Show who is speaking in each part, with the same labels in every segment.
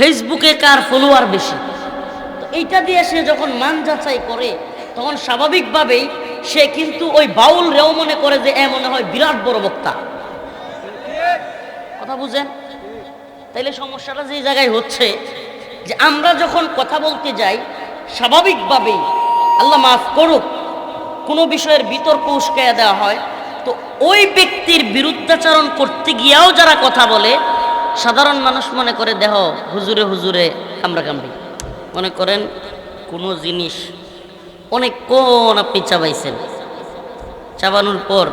Speaker 1: ফেসবুকে কার ফলোয়ার বেশি? তো এইটা দিয়ে সে যখন মান যাচাই করে, তখন স্বাভাবিকভাবেই সে কিন্তু ওই বাউল রেও মনে করে যে এ মনে হয় বিরাট বড় বক্তা। কথা বুঝেন? তাইলে সমস্যাটা যে জায়গায় হচ্ছে যে আমরা যখন কথা বলতে যাই, স্বাভাবিকভাবেই আল্লাহ মাফ করুক, কোনো বিষয়ের বিতর্ক উস্কাইয়া দেওয়া হয়, তো ওই ব্যক্তির বিরুদ্ধাচরণ করতে গিয়েও যারা কথা বলে সাধারণ মানুষ মনে করে, দেহ, হুজুরে হুজুরে কামড়া কামড়ি। মনে করেন, কোনো জিনিস অনেক অনেকক্ষণ আপনি চাবাইছেন। চাবানোর পর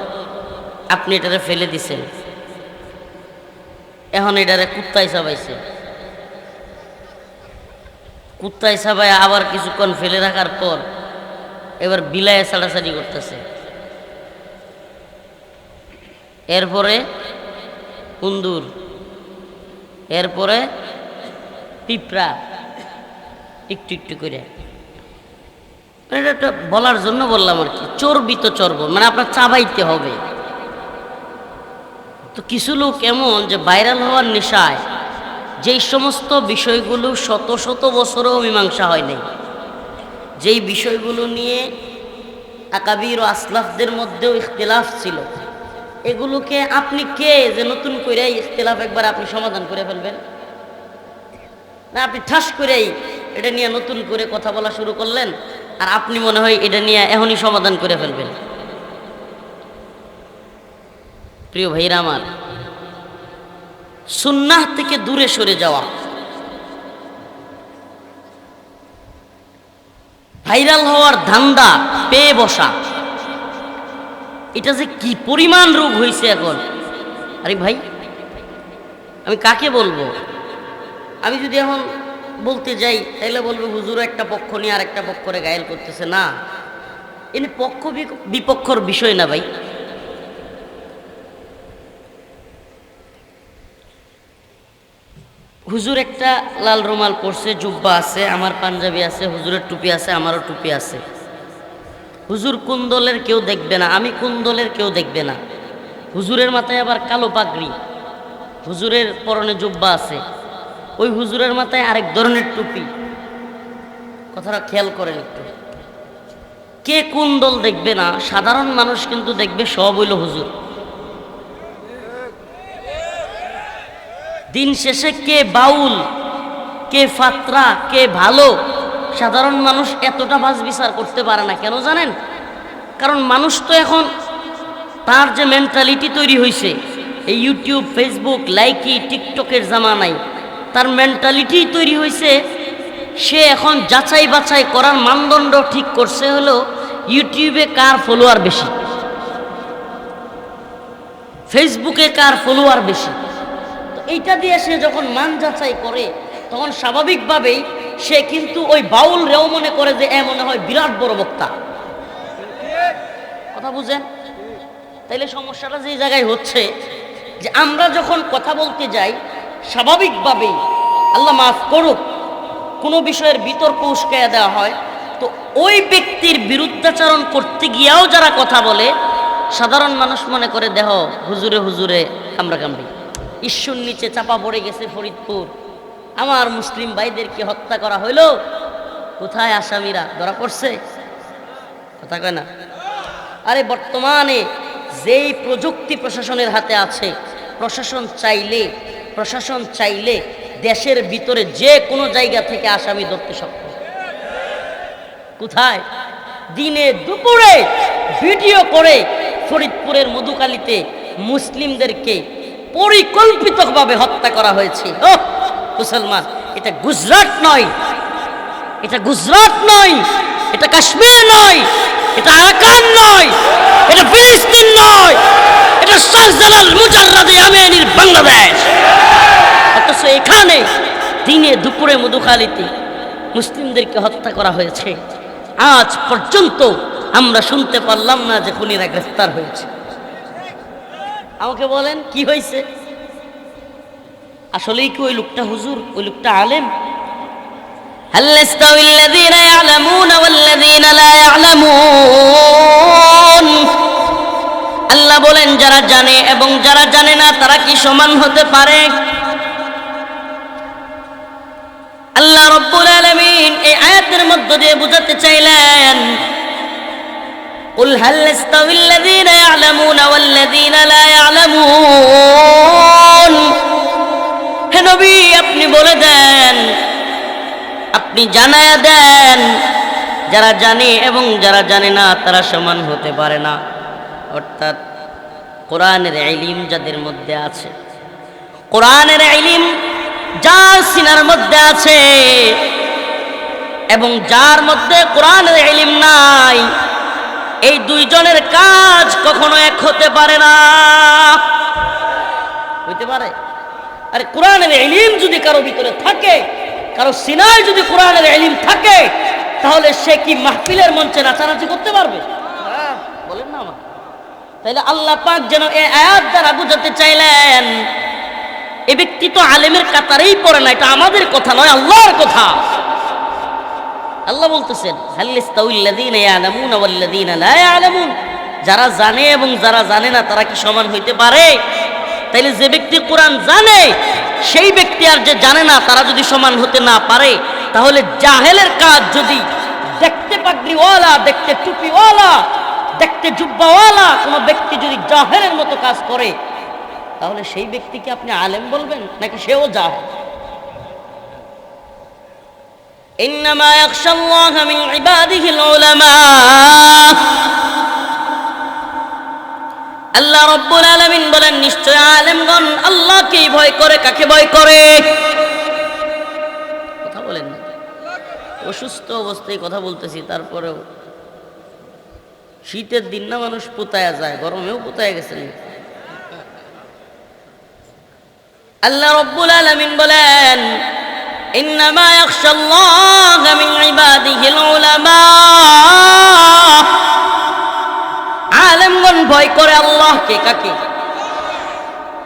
Speaker 1: আপনি এটারে ফেলে দিছেন। এখন এটারে কুত্তায় চাবাইছে। কুত্তায় চাবায় আবার কিছুক্ষণ ফেলে রাখার পর এবার বিলায় ছাড়াছাড়ি করতেছে। এরপরে কুন্দুর এরপরে পিঁপড়া একটু একটু করে। মানে এটা বলার জন্য বললাম আর কি, চর্বি তো চর্ব মানে আপনার চাবাইতে হবে। তো কিছু লোক এমন যে ভাইরাল হওয়ার নেশায়, যেই সমস্ত বিষয়গুলো শত শত বছরও মীমাংসা হয় নাই, যেই বিষয়গুলো নিয়ে আকাবির ও আসলাফদের মধ্যেও ইখতিলাফ ছিল। এগুলোকে আপনি কে যে নতুন করে ইখতিলাফ একবার আপনি সমাধান করে ফেলবেন? না, আপনি ঠাস করেই এটা নিয়ে নতুন করে কথা বলা শুরু করলেন, আর আপনি মনে হয় এটা নিয়ে এখনই সমাধান করে ফেলবেন। প্রিয় ভাইরা আমার, সুন্নাহ থেকে দূরে সরে যাওয়া। ভাইরাল হওয়ার ধান্দা পেয়ে বসা। এটা যে কি পরিমাণ রোগ হয়েছে এখন? আরে ভাই, আমি কাকে বলব? আমি যদি এখন বলতে যাই তাহলে বলব হুজুর একটা পক্ষ নিয়ে আর একটা পক্ষরে গায়েল করতেছে। না, এনে পক্ষ বিপক্ষর বিষয় না ভাই। হুজুর একটা লাল রুমাল পরছে, জুব্বা আছে, আমার পাঞ্জাবি আছে, হুজুরের টুপি আছে, আমারও টুপি আছে। হুজুর কোন দলের কেউ দেখবে না, আমি কোন দলের কেউ দেখবে না। হুজুরের মাথায় আবার কালো পাগড়ি, হুজুরের পরনে জুব্বা আছে, ওই হুজুরের মাথায় আরেক ধরনের টুপি। কথাটা খেয়াল করেন একটু। কে কোন দল দেখবে না, সাধারণ মানুষ কিন্তু দেখবে সব হইল হুজুর। দিন শেষে কে বাউল, কে ফাত্রা, কে ভালো সাধারণ মানুষ এতটা বাস বিচার করতে পারে না, কেন জানেন? কারণ মানুষ তো এখন তার যে মেন্টালিটি তৈরি হয়েছে এই ইউটিউব ফেসবুক লাইকি টিকটকের জামানায়, তার মেন্টালিটি তৈরি হয়েছে সে এখন যাচাই বাছাই করার মানদণ্ড ঠিক করছে হলো ইউটিউবে কার ফলোয়ার বেশি? ফেসবুকে কার ফলোয়ার বেশি? তো এইটা দিয়ে সে যখন মান যাচাই করে, তখন স্বাভাবিকভাবেই সে কিন্তু ওই বাউল রেও মনে করে যে এ মনে হয় বিরাট বড় বক্তা। কথা বুঝেন? তাইলে সমস্যাটা যে জায়গায় হচ্ছে যে আমরা যখন কথা বলতে যাই, স্বাভাবিকভাবেই আল্লাহ মাফ করুক, কোনো বিষয়ের বিতর্ক উস্কাইয়া দেওয়া হয়, তো ওই ব্যক্তির বিরুদ্ধাচরণ করতে গিয়েও যারা কথা বলে, সাধারণ মানুষ মনে করে, দেহ, হুজুরে হুজুরে কামড়া কামড়ি ঈশ্বর নিচে চাপা পড়ে গেছে ফরিদপুর। আমার মুসলিম ভাইদেরকে হত্যা করা হইল। কোথায় আসামিরা? ধরা পড়ছে? কথা কয় না? আরে বর্তমানে যেই প্রযুক্তি প্রশাসনের হাতে আছে, প্রশাসন চাইলে প্রশাসন চাইলে দেশের ভিতরে যে কোনো জায়গা থেকে আসামি ধরতে সক্ষম। কোথায়? দিনে দুপুরে ভিডিও করে ফরিদপুরের মধুকালীতে মুসলিমদেরকে পরিকল্পিতভাবে হত্যা করা হয়েছে। মুসলমান, এটা গুজরাট নয়। এটা গুজরাট নয়, এটা কাশ্মীর নয়, এটা আরাকান নয়, এটা ফিলিস্তিন নয়, এটা শাহজালাল মুজাররাদে আমিনীর বাংলাদেশ। অথচ এখানে দিনে দুপুরে মধুখালীতে মুসলিমদেরকে হত্যা করা হয়েছে। আজ পর্যন্ত আমরা শুনতে পারলাম না যে খুনিরা গ্রেফতার হয়েছে। আমাকে বলেন, কি হয়েছে? আসলেই কি ওই লোকটা হুজুর ওই লোকটা আলেম هل يستوي الذين يعلمون والذين لا يعلمون আল্লাহ বলেন যারা জানে এবং যারা জানে না তারা কি সমান হতে পারে আয়াতের মধ্য দিয়ে বুঝাতে চাইলেন قل هل يستوي الذين يعلمون والذين لا يعلمون হে নবী, আপনি বলে দেন, আপনি জানায়া দেন, যারা জানে এবং যারা জানে না, তারা সমান হতে পারে না। অর্থাৎ কোরআনের ইলিম যাদের মধ্যে আছে, কোরআনের ইলিম যার সিনার মধ্যে আছে, এবং যার মধ্যে কোরআনের ইলিম নাই, এই দুইজনের কাজ কখনো এক হতে পারে না। হইতে পারে? আরে কোরআনের এলিম যদি কারও ভিতরে থাকে, কারও সিনায় যদি কোরআনের এলিম থাকে, তাহলে সে কি মাহফিলের মঞ্চে নাচানাচি করতে পারবে? বলেন না আমার তাইলে আল্লাহ পাক যেন এই আয়াত দ্বারা বুঝাতে চাইলেন, এ ব্যক্তি তো আলেমের কাতারেই পড়ে না, এটা আমাদের কথা নয়, আল্লাহর কথা। আল্লাহ বলতেছেন যারা জানে এবং যারা জানে না, তারা কি সমান হইতে পারে? তাইলে যে ব্যক্তি কোরআন জানে সেই ব্যক্তি আর যে জানে না তারা যদি সমান হতে না পারে তাহলে জাহেলের কাজ যদি দেখতে পাগড়িওয়ালা দেখতে টুপিওয়ালা দেখতে জুব্বাওয়ালা কোনো ব্যক্তি যদি জাহেলের মতো কাজ করে তাহলে সেই ব্যক্তিকে আপনি আলেম বলবেন নাকি সেও জাহেল إنما يخشى الله من عباده العلماء আল্লাহ রব্বুল আলমিন বলেন, নিশ্চয় আলেমগণ আল্লাহকে ভয় করে, কাকে ভয় করে? কথা বলেন না। অসুস্থ অবস্থায় কথা বলতেছি, তারপরেও শীতের দিন না মানুষ পোতায় যায়, গরমেও পোতায় গেছেন আল্লাহ রব্বুল আলমিন বলেন, ইন্নামা ইয়াখশাল্লাহ মিন ইবাদিহিল উলামা। আলেমগণ ভয় করে আল্লাহকে কাকে?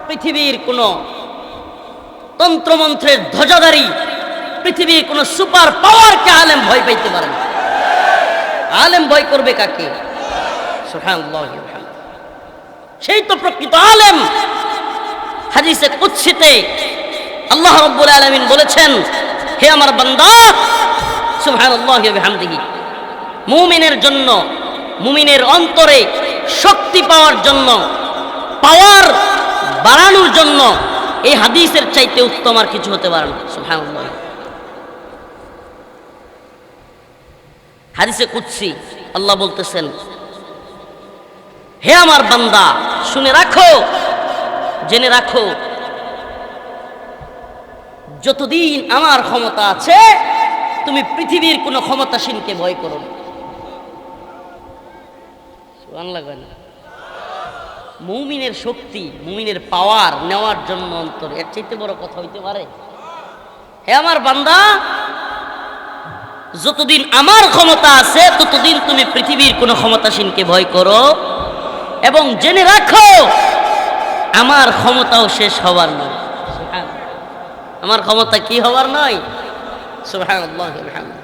Speaker 1: পৃথিবীর কোন তন্ত্রমন্ত্রের ধ্বজাধারী, পৃথিবীর কোন সুপার পাওয়ারকে আলেম ভয় পাইতে পারে না। আলেম ভয় করবে কাকে। সেই তো প্রকৃত আলেম। হাদিসে কুৎসিতে আল্লাহ রব্বুল আলামিন বলেছেন, হে আমার বান্দা, সুবহানাল্লাহি ওয়া বিহামদিহি, মুমিনের জন্য, মুমিনের অন্তরে শক্তি পাওয়ার জন্য, পাওয়ার বাড়ানোর জন্য এই হাদিসের চাইতে উত্তম আর কিছু হতে পারে না। হাদিসে কুৎসি আল্লাহ বলতেছেন, হে আমার বান্দা, শুনে রাখো, জেনে রাখো, যতদিন আমার ক্ষমতা আছে, তুমি পৃথিবীর কোনো ক্ষমতাসীনকে ভয় করো না। কয় না? মুমিনের শক্তি, মুমিনের পাওয়ার নেওয়ার জন্য অন্তর। এর চাইতে বড় কথা হইতে পারে, হে আমার বান্দা, যতদিন আমার ক্ষমতা আছে, ততদিন তুমি পৃথিবীর কোনো ক্ষমতাসীনকে ভয় করো। এবং জেনে রাখো, আমার ক্ষমতাও শেষ হবার নয়। আমার ক্ষমতা কি হবার নয়? বিহামদিহি।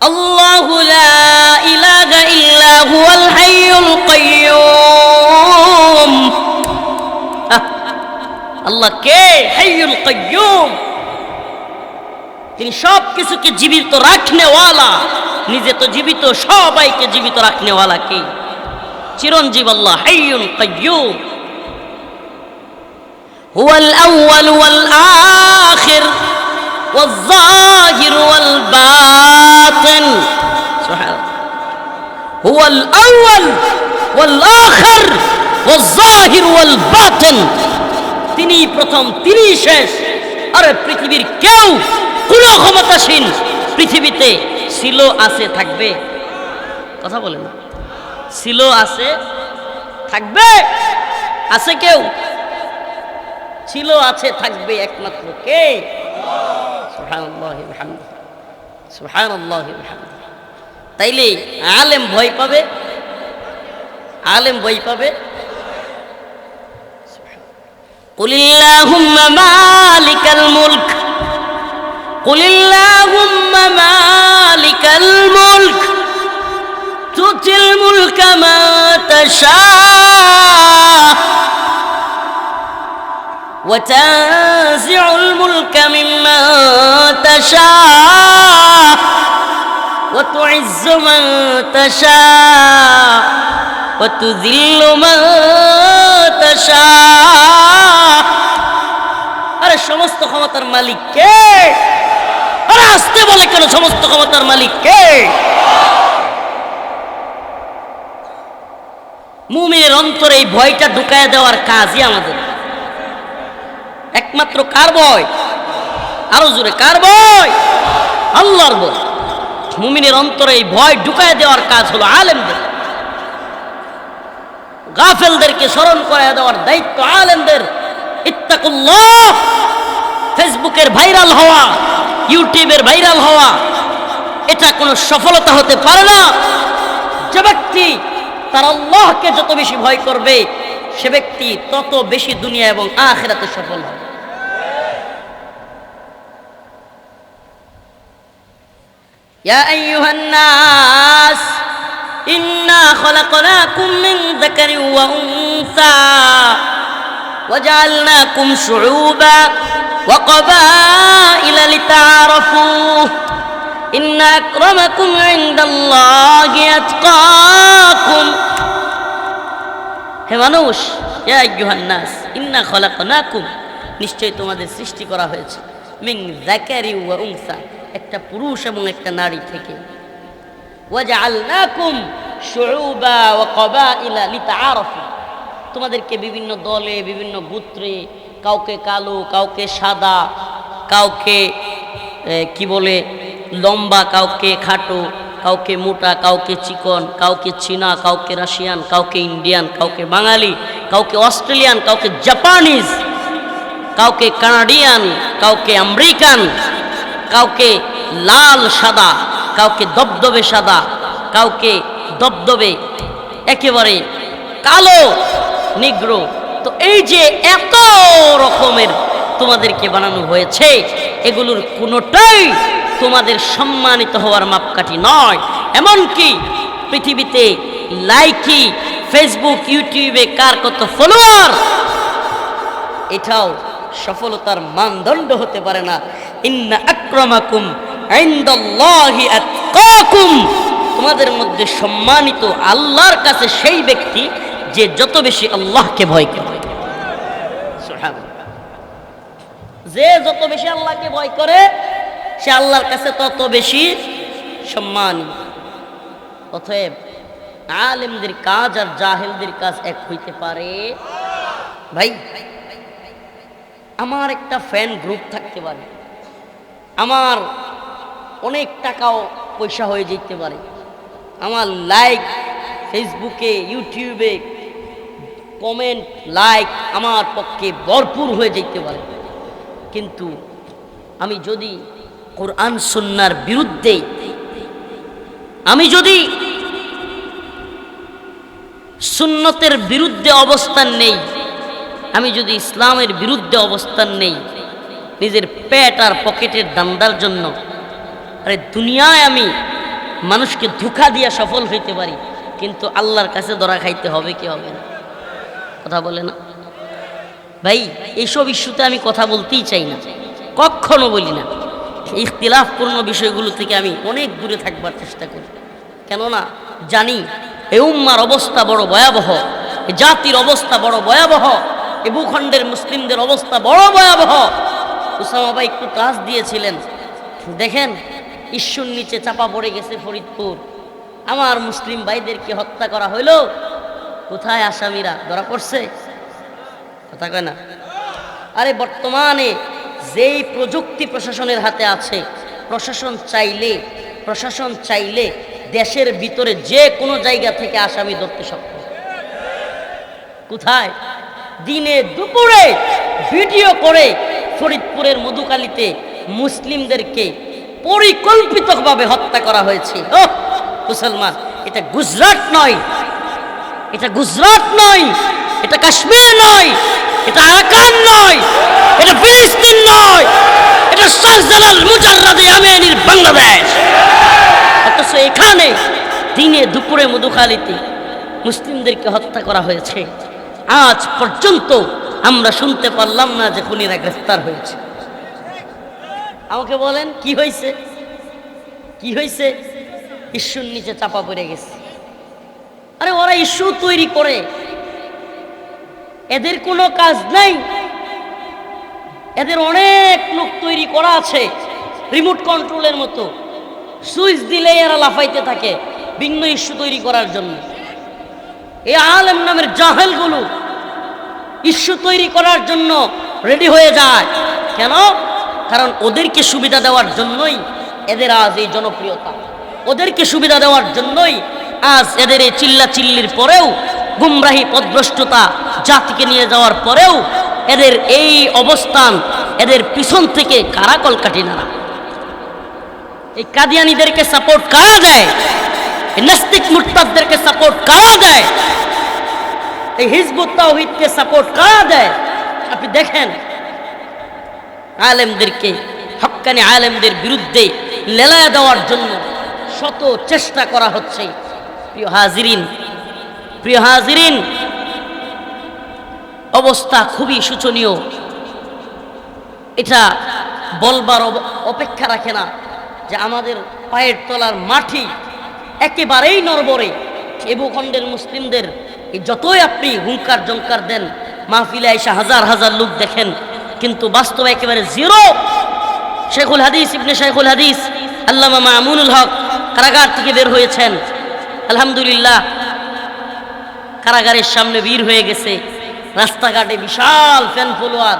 Speaker 1: الله لا إله إلا هو الحي القيوم আহ, আল্লাহ কে হাইয়ুল কাইয়ুম তিনি সব কিছুকে জীবিত রাখনেওয়ালা নিজে তো জীবিত সবাইকে জীবিত রাখনেওয়ালা কে চিরঞ্জীব আল্লাহ হাইয়ুল কাইয়ুম هو الأول والآخر والظاهر والباطن سبحان الله هو الأول والآخر والظاهر والباطن তিনি প্রথম তিনি শেষ আরে পৃথিবীর কেউ কোন ক্ষমতাসীন পৃথিবীতে ছিল আছে থাকবে কথা বলে না ছিল আছে থাকবে আছে কেউ ছিল আছে থাকবে একমাত্র কে সুবহানাল্লাহি ওয়া বিহামদিহি সুবহানাল্লাহি ওয়া বিহামদিহি তাইলে আলেম ভয় পাবে আলেম ভয় পাবে قل اللهم مالك الملك قل اللهم مالك الملك تؤتي الملك ما تشاء وتنزع الملك ممن تشاء تعز من تشاء وتذل من تشاء আরে সমস্ত ক্ষমতার মালিক কে আরে আসতে বলে কেন সমস্ত ক্ষমতার মালিক কে মুমিনের অন্তরে এই ভয়টা ঢুকায় দেওয়ার কাজই আমাদের একমাত্র কার ভয় আরও জোরে, কার ভয় আল্লাহর ভয় মুমিনের অন্তরে এই ভয় ঢুকায় দেওয়ার কাজ হলো আলেমদের। গাফেলদেরকে স্মরণ করায় দেওয়ার দায়িত্ব আলেমদের। ইত্তাকুল্লাহ! ফেসবুকের ভাইরাল হওয়া, ইউটিউবের ভাইরাল হওয়া, এটা কোনো সফলতা হতে পারে না। যে ব্যক্তি তার আল্লাহকে যত বেশি ভয় করবে সে ব্যক্তি তত বেশি দুনিয়া এবং আখেরাতে সফল হবে يا أيها الناس إنا خلقناكم من ذكر وأنثى وجعلناكم شعوبا وقبائل لتعارفوا إن أكرمكم عند الله أتقاكم হে মানুষ, হে আইয়ুহান্নাস ইন্না খলাকনাকুম। নিশ্চয়ই তোমাদের সৃষ্টি করা হয়েছে। মিং যাকারি ওয়া উনসা, একটা পুরুষ এবং একটা নারী থেকে। ওয়াজআলনাকুম শুউবা ওয়া কবাইলা লিতাআরাফু। তোমাদেরকে বিভিন্ন দলে, বিভিন্ন গোত্রে, কাউকে কালো, কাউকে সাদা, কাউকে কি বলে, লম্বা, কাউকে খাটো কাউকে মোটা, কাউকে চিকন, কাউকে চীনা, কাউকে রাশিয়ান, কাউকে ইন্ডিয়ান, কাউকে বাঙালি, কাউকে অস্ট্রেলিয়ান, কাউকে জাপানিজ, কাউকে কানাডিয়ান, কাউকে আমেরিকান, কাউকে লাল সাদা, কাউকে দবদবে সাদা, কাউকে দবদবে একেবারে কালো, নিগ্রো। তো এই যে এত রকমের তোমাদেরকে বানানো হয়েছে, এগুলোর কোনোটাই তোমাদের সম্মানিত হওয়ার মাপকাঠি নয়। এমনকি পৃথিবীতে লাইকি, ফেসবুক, ইউটিউবে কার কত ফলোয়ার, এটাও সফলতার মানদণ্ড হতে পারে না। ইন্না আক্রমাকুম ইনদাল্লাহি আতকাকুম। তোমাদের মধ্যে সম্মানিত আল্লাহর কাছে সেই ব্যক্তি যে যত বেশি আল্লাহকে ভয় করে সুবহানাল্লাহ। যে যত বেশি আল্লাহকে ভয় করে, সে আল্লাহর কাছে তত বেশি সম্মানী। অতএব আলেমদের কাজ আর জাহেলদের কাজ এক হইতে পারে। ভাই, আমার একটা ফ্যান গ্রুপ থাকতে পারে। আমার অনেক টাকাও পয়সা হয়ে যেতে পারে। আমার লাইক ফেসবুকে ইউটিউবে কমেন্ট লাইক আমার পক্ষে ভরপুর হয়ে যেতে পারে। কিন্তু আমি যদি কোরআন সুন্নার বিরুদ্ধে আমি যদি সুন্নতের বিরুদ্ধে অবস্থান নেই, আমি যদি ইসলামের বিরুদ্ধে অবস্থান নেই, নিজের পেট আর পকেটের দান্দার জন্য, আরে দুনিয়ায় আমি মানুষকে ধোকা দিয়া সফল হইতে পারি, কিন্তু আল্লাহর কাছে ধরা খাইতে হবে কি হবে না? কথা বলে না? ভাই এইসব ইস্যুতে আমি কথা বলতেই চাই না। কখনো বলি না। ইখতিলাফপূর্ণ বিষয়গুলো থেকে আমি অনেক দূরে থাকবার চেষ্টা করি। কেননা, জানি, এ উম্মার অবস্থা বড় ভয়াবহ, এ জাতির অবস্থা বড় ভয়াবহ, এ ভূখণ্ডের মুসলিমদের অবস্থা বড় ভয়াবহ। উসামা ভাই একটু ক্লাস দিয়েছিলেন। দেখেন ঈশ্বর নিচে চাপা পড়ে গেছে ফরিদপুর। আমার মুসলিম ভাইদেরকে হত্যা করা হইল। কোথায় আসামিরা? ধরা পড়ছে। কথা কয় না? আরে বর্তমানে যেই প্রযুক্তি প্রশাসনের হাতে আছে, প্রশাসন চাইলে প্রশাসন চাইলে দেশের ভিতরে যে কোনো জায়গা থেকে আসামি ধরতে সক্ষম। কোথায়? দিনে দুপুরে ভিডিও করে ফরিদপুরের মধুকালীতে মুসলিমদেরকে পরিকল্পিতভাবে হত্যা করা হয়েছে। ও, মুসলমান, এটা গুজরাট নয়। এটা গুজরাট নয়। এটা কাশ্মীর নয়, এটা আরাকান নয়, এটা ফিলিস্তিন নয়, এটা শাহজালাল মুজাররাদে আমিনীর বাংলাদেশ। অথচ এখানে দিনে দুপুরে মধুখালীতে মুসলিমদেরকে হত্যা করা হয়েছে। আজ পর্যন্ত আমরা শুনতে পারলাম না যে খুনিরা গ্রেফতার হয়েছে। আমাকে বলেন, কি হয়েছে? কি হয়েছে? ইস্যুর নিচে চাপা পড়ে গেছে। আরে ওরা ইস্যু তৈরি করে। এদের কোনো কাজ নাই। এদের অনেক লোক তৈরি করা আছে রিমোট কন্ট্রোলের মতো। সুইচ দিলে এরা লাফাইতে থাকে ভিন্ন ইস্যু তৈরি করার জন্য। এই আলেম নামের জাহেলগুলো ইস্যু তৈরি করার জন্য রেডি হয়ে যায়। কেন? কারণ ওদেরকে সুবিধা দেওয়ার জন্যই এদের আজ এই জনপ্রিয়তা। ওদেরকে সুবিধা দেওয়ার জন্যই আজ এদের এই চিল্লা চিল্লির পরেও গুমরাহি পদভ্রষ্টতা জাতিকে নিয়ে যাওয়ার পরেও এদের এই অবস্থান এদের পিছন থেকে কারা কলকাঠি না এই কাদিয়ানিদেরকে সাপোর্ট কারা দেয়? নাস্তিক মুরতাদদেরকে সাপোর্ট কারা দেয়? এই হিজবুত তাওহিদকে সাপোর্ট কারা দেয়? আপনি দেখেন, আলেমদেরকে হক্কানি আলেমদের বিরুদ্ধে লেলায় দেওয়ার জন্য শত চেষ্টা করা হচ্ছে। প্রিয় হাজিরিন প্রিয় হাজিরিন অবস্থা খুবই শোচনীয়। এটা বলবার অপেক্ষা রাখে না যে আমাদের পায়ের তলার মাটি একেবারেই নরবরে। এ ভূখণ্ডের মুসলিমদের যতই আপনি হুঙ্কার জঙ্কার দেন, মাহফিলে এসে হাজার হাজার লোক দেখেন, কিন্তু বাস্তবে একেবারে জিরো। শেখুল হাদিস, ইবনে শেখুল হাদিস, আল্লামা মামুনুল হক কারাগার থেকে বের হয়েছেন। আলহামদুলিল্লাহ, কারাগারের সামনে ভিড় হয়ে গেছে। রাস্তাঘাটে বিশাল ফ্যান ফলোয়ার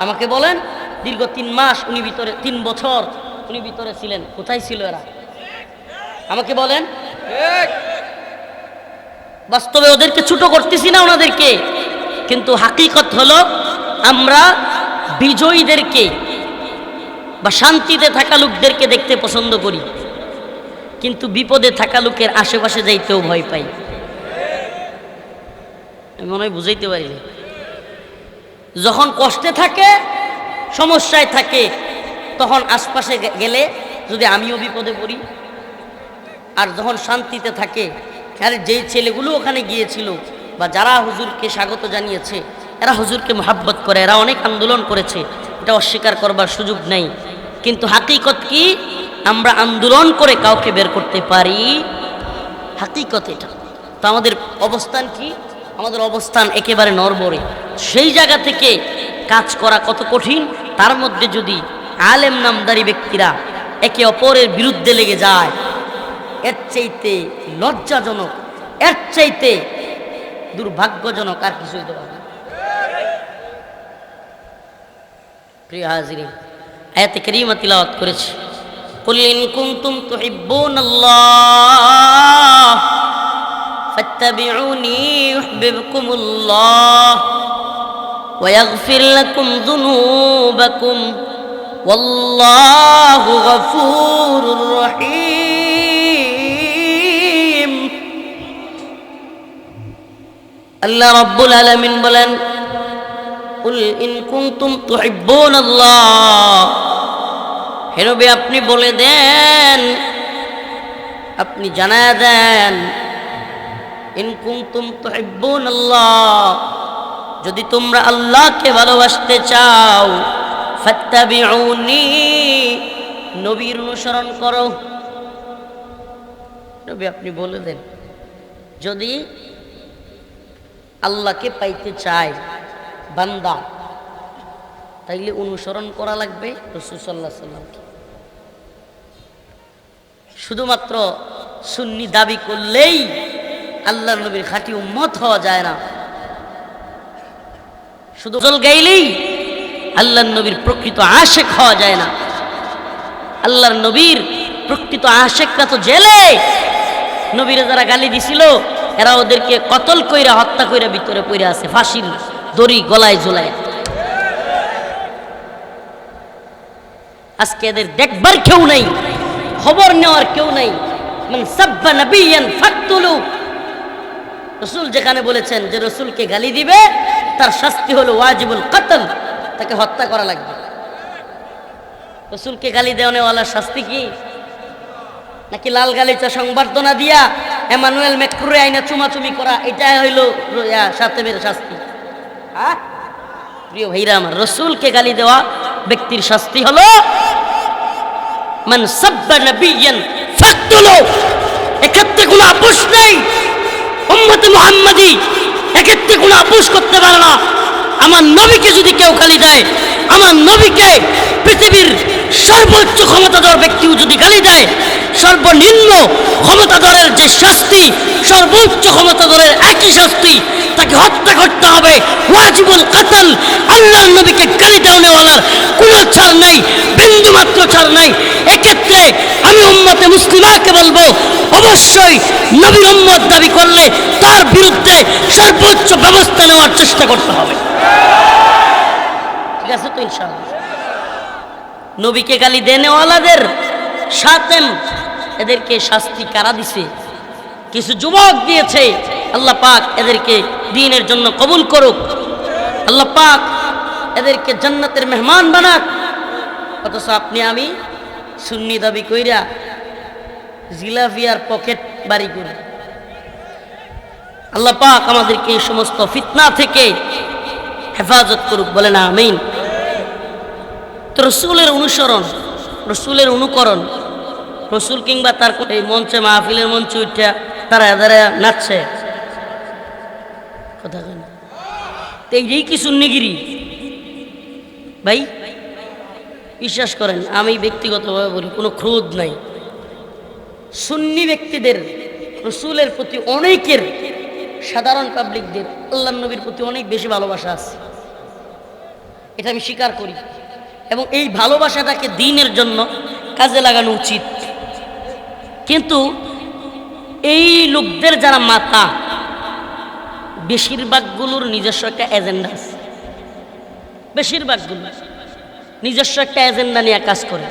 Speaker 1: আমাকে বলেন, দীর্ঘ তিন মাস উনি ভিতরে, তিন বছর উনি ভিতরে ছিলেন। কোথায় ছিল এরা? আমাকে বলেন। বাস্তবে ওদেরকে ছোট করতেছি না ওনাদেরকে। কিন্তু হাকিকত হলো, আমরা বিজয়ীদেরকে বা শান্তিতে থাকা লোকদেরকে দেখতে পছন্দ করি। কিন্তু বিপদে থাকা লোকের আশেপাশে যাইতেও ভয় পাই। আমি মনে হয় বুঝাইতে পারি। যখন কষ্টে থাকে, সমস্যায় থাকে, তখন আশপাশে গেলে যদি আমিও বিপদে পড়ি। আর যখন শান্তিতে থাকে, আর যেই ছেলেগুলো ওখানে গিয়েছিল বা যারা হুজুরকে স্বাগত জানিয়েছে, এরা হুজুরকে মহাব্বত করে, এরা অনেক আন্দোলন করেছে, এটা অস্বীকার করবার সুযোগ নেই। কিন্তু হাকিকত কি? আমরা আন্দোলন করে কাউকে বের করতে পারি? হাকিকত এটা। তো আমাদের অবস্থান কি? আমাদের অবস্থান একেবারে নরবরে সেই জায়গা থেকে কাজ করা কত কঠিন তার মধ্যে যদি আলেম নামদারি ব্যক্তিরা একে অপরের বিরুদ্ধে লেগে যায় এর চাইতে লজ্জাজনক এর চাইতে দুর্ভাগ্যজনক আর কিছুই তো পারে না। প্রিয় হাজিরিন আয়াতে করিমা তিলাওয়াত করেছি قل إن كنتم تحبون الله فاتبعوني يحببكم الله ويغفر لكم ذنوبكم والله غفور رحيم আল্লাহ রব্বুল আলামিন বলেন কুল ইন কুনতুম তুহিব্বুন আল্লাহ হে নবী আপনি বলে দেন আপনি জানায় দেন আল্লাহ যদি তোমরা আল্লাহকে ভালোবাসতে চাও নবীর অনুসরণ করো। নবী, আপনি বলে দেন, যদি আল্লাহকে পাইতে চায় বান্দা, তাইলে অনুসরণ করা লাগবে রসুল সাল্লাহ সাল্লামকে শুধুমাত্র সুন্নি দাবি করলেই আল্লাহ নবীর খাঁটি উম্মত হওয়া যায় না। শুধু জল গাইলেই আল্লাহর নবীর প্রকৃত আশেক হওয়া যায় না। আল্লাহর নবীর প্রকৃত আশেকরা তো জেলে। নবীরে যারা গালি দিছিল, এরা ওদেরকে কতল কইরা হত্যা কইরা ভিতরে পইরা আছে, ফাঁসির দড়ি গলায় ঝোলায়। আজকে এদের দেখবার কেউ নাই, খবর নেওয়ার কেউ নাই। মানে ফাকতুলু রসুল যেখানে বলেছেন যে রসুলকে গালি দিবে, তার শাস্তি হলো ওয়াজিবুল কাতল, তাকে হত্যা করা লাগবে। রসুলকে গালি দেওয়ানেওয়ালার শাস্তি কি? নাকি লাল গালিচা সংবর্ধনা দিয়া এমানুয়েল মেক্রুরে আইনা চুমাচুমি করা এটা হইল সাতেমের শাস্তি? হ্যাঁ? প্রিয় ভাইরা আমার, রসুলকে গালি দেওয়া ব্যক্তির শাস্তি হলো, মান সাব্বা নবিয়ান ফাকতুলু। এক্ষেত্রে কোনো আপোষ নেই। উম্মতে মোহাম্মদী এক্ষেত্রে কোনো আপোষ করতে পারে না। আমার নবীকে যদি কেউ গালি দেয়, আমার নবীকে পৃথিবীর সর্বোচ্চ ক্ষমতাধর ব্যক্তিও যদি গালি দেয়, সর্বনিম্ন ক্ষমতাধরের যে শাস্তি, সর্বোচ্চ ক্ষমতাধরের একই শাস্তি তাকে হত্যা করতে হবে। ওয়াজিবুল কাতল, আল্লাহর নবীকে গালি দেওয়ানেওয়ালার কোনো ছাড় নেই বিন্দু মাত্র ছাড় নাই। এক্ষেত্রে আমি উম্মতে মুসলিমাকে বলব, অবশ্যই নবীর উম্মত দাবি করলে তার বিরুদ্ধে সর্বোচ্চ ব্যবস্থা নেওয়ার চেষ্টা করতে হবে। ঠিক আছে তো ইনশাআল্লাহ? নবীকে গালি দেনেওয়ালাদের সাথেন এদেরকে শাস্তি কারা দিছে? কিছু যুবক দিয়েছে আল্লাহ পাক এদেরকে দিনের জন্য কবুল করুক। আল্লাহ পাক এদেরকে জান্নাতের মেহমান বানাক। অথচ আপনি আমি সুন্নি দাবি কইরা জিলাফিয়ার পকেট বাড়ি করি। আল্লাহ পাক আমাদেরকে এই সমস্ত ফিতনা থেকে হেফাজত করুক বলে না আমিন। তো রসুলের অনুসরণ, রসুলের অনুকরণ, রসুল কিংবা তার এই মঞ্চে মাহফিলের মঞ্চে উঠা তারা এদারা নাচছে। কথা কেন তো এই কি সুন্নিগিরি? ভাই, বিশ্বাস করেন, আমি ব্যক্তিগতভাবে বলি, কোনো ক্রোধ নাই। সুন্নি ব্যক্তিদের, রসুলের প্রতি অনেকের সাধারণ পাবলিকদের, আল্লাহ নবীর প্রতি অনেক বেশি ভালোবাসা আছে। এটা আমি স্বীকার করি। এবং এই ভালোবাসাটাকে দিনের জন্য কাজে লাগানো উচিত। কিন্তু এই লোকদের যারা মাতা বেশিরভাগগুলোর নিজস্ব একটা এজেন্ডা আছে। বেশিরভাগগুলো নিজস্ব একটা এজেন্ডা নিয়ে কাজ করে।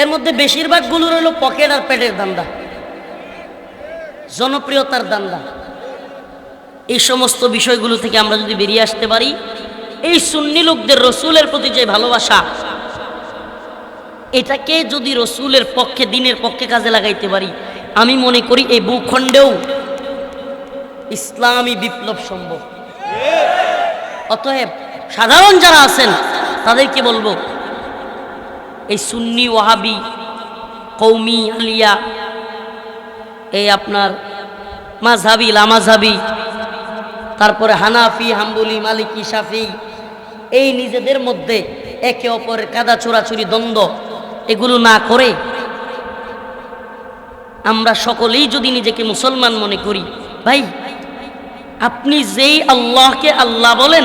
Speaker 1: এর মধ্যে বেশিরভাগগুলোর হলো পকেট আর পেটের দান্দা, জনপ্রিয়তার দান্দা। এই সমস্ত বিষয়গুলো থেকে আমরা যদি বেরিয়ে আসতে পারি, এই সুন্নি লোকদের রসুলের প্রতি যে ভালোবাসা, এটাকে যদি রসুলের পক্ষে, দিনের পক্ষে কাজে লাগাইতে পারি আমি মনে করি এই ভূখণ্ডেও ইসলামী বিপ্লব সম্ভব। অতএব সাধারণ যারা আছেন, তাদেরকে বলব, এই সুন্নি ওয়াহাবি কৌমি আলিয়া, এই আপনার মাঝহাবি লামাঝাবি তারপরে হানাফি, হাম্বুলি, মালিকি, শাফি, এই নিজেদের মধ্যে একে অপরের কাদা, চোরাচুরি, দ্বন্দ্ব, এগুলো না করে আমরা সকলেই যদি নিজেকে মুসলমান মনে করি। ভাই, আপনি যেই আল্লাহকে আল্লাহ বলেন,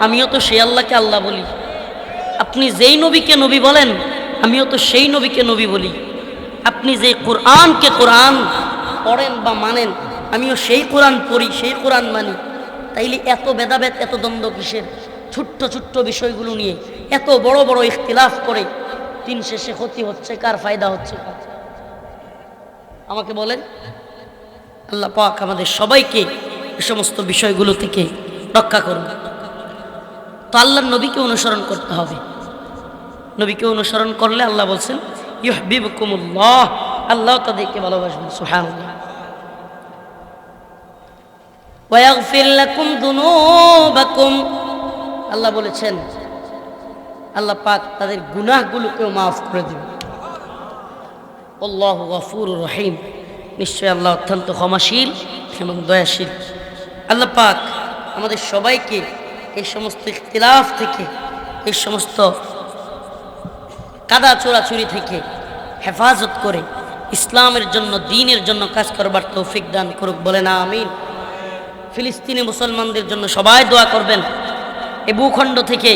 Speaker 1: আমিও তো সেই আল্লাহকে আল্লাহ বলি। আপনি যেই নবীকে নবী বলেন, আমিও তো সেই নবীকে নবী বলি। আপনি যে কোরআনকে কোরআন পড়েন বা মানেন, আমিও সেই কোরআন পড়ি, সেই কোরআন মানি। তাইলে এত ভেদাভেদ, এত দ্বন্দ্ব কিসের? ছোট্ট ছোট্ট বিষয়গুলো নিয়ে এত বড় বড় ইখতিলাফ করে দিন শেষে ক্ষতি হচ্ছে, কার ফায়দা হচ্ছে? আমাকে বলেন, আল্লাহ পাক আমাদের সবাইকে এ সমস্ত বিষয়গুলো থেকে রক্ষা করুন। তো আল্লাহর নবীকে অনুসরণ করতে হবে। নবীকে অনুসরণ করলে আল্লাহ বলছেন ইহবিবকুমুল্লাহ আল্লাহ তাদেরকে ভালোবাসবেন দুনুবাকুম আল্লাহ বলেছেন, আল্লাহ পাক তাদের গুনাহগুলোকেও মাফ করে দেবেন। আল্লাহ গফুর রহিম। নিশ্চয় আল্লাহ অত্যন্ত ক্ষমাশীল এবং দয়াশীল। আল্লাহ পাক আমাদের সবাইকে এই সমস্ত ইখতিলাফ থেকে, এই সমস্ত কাদা চোরাচুরি থেকে হেফাজত করে ইসলামের জন্য, দিনের জন্য কাজ করবার তৌফিক দান করুক বলে না আমিন। ফিলিস্তিনি মুসলমানদের জন্য সবাই দোয়া করবেন। এ ভূখণ্ড থেকে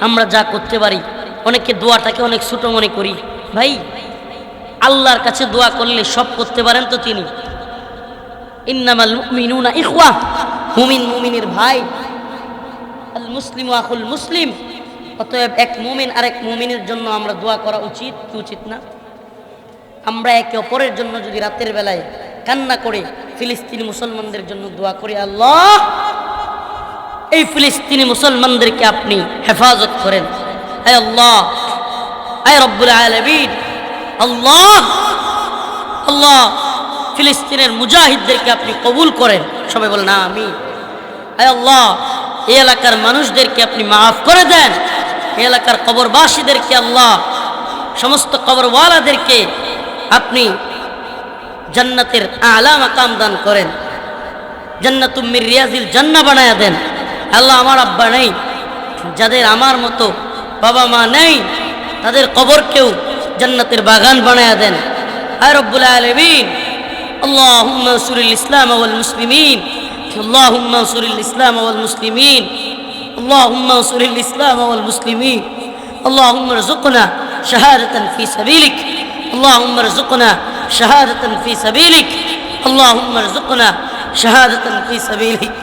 Speaker 1: আমরা যা করতে পারি, অনেকে দোয়াটাকে অনেক ছোটো মনে করি। ভাই আল্লাহর কাছে দোয়া করলে সব করতে পারেন তো তিনি। ইন্নামাল মুমিনুনা ইখওয়া। মুমিন মুমিনের ভাই। আল মুসলিম আখুল মুসলিম। অতএব এক মুমিন আরেক মুমিনের জন্য আমরা দোয়া করা উচিত, কি উচিত না? আমরা একে অপরের জন্য যদি রাতের বেলায় কান্না করে ফিলিস্তিনি মুসলমানদের জন্য দোয়া করি, আল্লাহ! এই ফিলিস্তিনি মুসলমানদেরকে আপনি হেফাজত করেন। আয় আল্লাহ! আয় রব্বুল আলমিন! আল্লাহ আল্লাহ, ফিলিস্তিনের মুজাহিদদেরকে আপনি কবুল করেন। সবাই বলেন, না, আমি আল্লাহ, এই এলাকার মানুষদেরকে আপনি মাফ করে দেন। এই এলাকার কবরবাসীদেরকে আল্লাহ, সমস্ত কবরওয়ালাদেরকে আপনি জান্নাতের আলা মাকাম দান করেন। জান্নাতুম্মির রিয়াজিল জান্না বানায়া দেন। আল্লাহ আমার আব্বা নেই, যাদের আমার মতো বাবা মা নেই, তাদের কবরকেও জান্নাতের বাগান বানায়া দেন আয় রব্বুল আলমিন اللهم انصر الإسلام والمسلمين اللهم انصر الإسلام والمسلمين اللهم انصر الإسلام والمسلمين اللهم ارزقنا شهادة في سبيلك اللهم ارزقنا شهادة في سبيلك اللهم ارزقنا شهادة في سبيلك